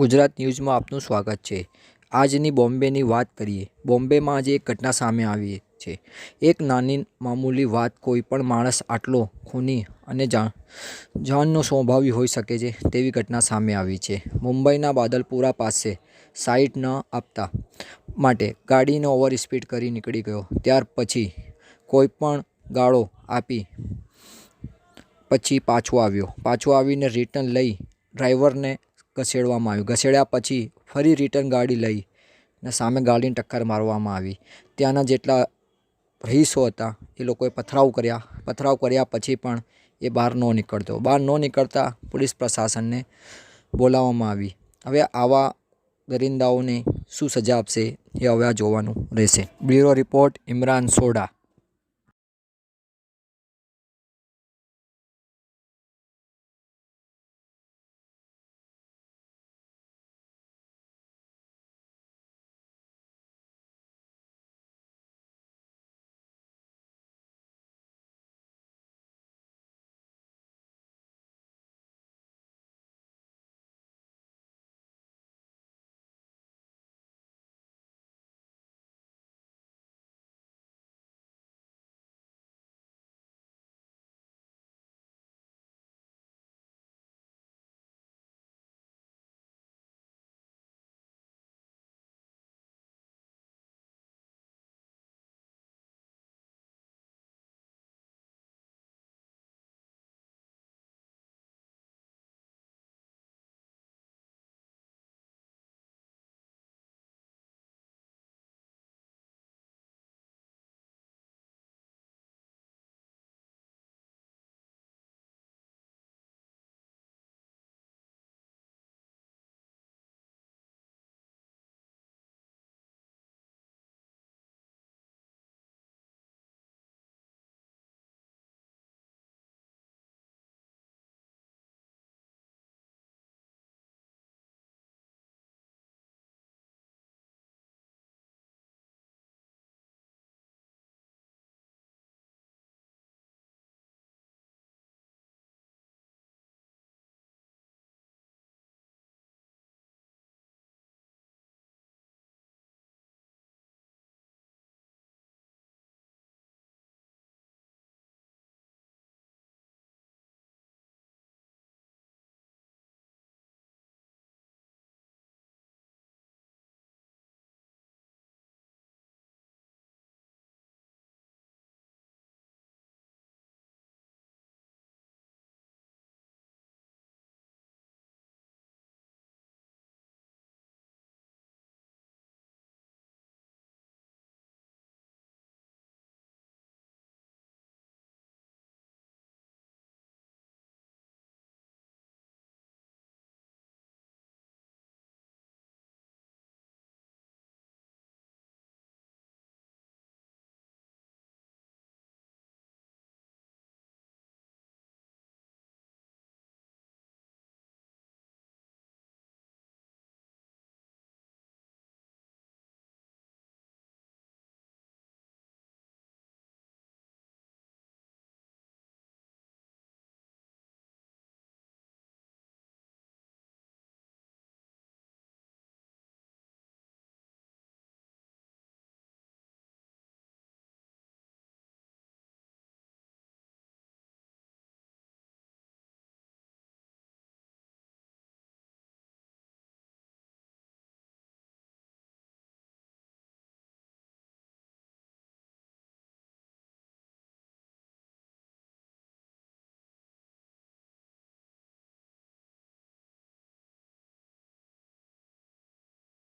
ગુજરાત ન્યૂઝમાં આપનું સ્વાગત છે. આજની બોમ્બેની વાત કરીએ. બોમ્બેમાં આજે એક ઘટના સામે આવી છે. એક નાની મામૂલી વાત કોઈ પણ માણસ આટલો ખૂની અને જાણ જાનનો સ્વભાવી હોઈ શકે છે તેવી ઘટના સામે આવી છે. મુંબઈના બાદલપુરા પાસે સાઈડ ન આપતા માટે ગાડીને ઓવર સ્પીડ કરી નીકળી ગયો. ત્યાર પછી કોઈ પણ ગાળો આપી પછી પાછો આવ્યો. પાછો આવીને રિટર્ન લઈ ડ્રાઈવરને ઘસેડવામાં આવ્યો. ઘસેડ્યા પછી ફરી રિટર્ન ગાડી લઈ ને સામે ગાડીને ટક્કર મારવામાં આવી. ત્યાંના જેટલા રહીશો હતા, એ લોકોએ પથરાવ કર્યા. પથરાવ કર્યા પછી પણ એ બહાર ન નીકળતો. બહાર ન નીકળતા પોલીસ પ્રશાસનને બોલાવવામાં આવી. હવે આવા દરિંદાઓને શું સજા આપશે, એ હવે આ જોવાનું રહેશે. Bureau report, Imran soda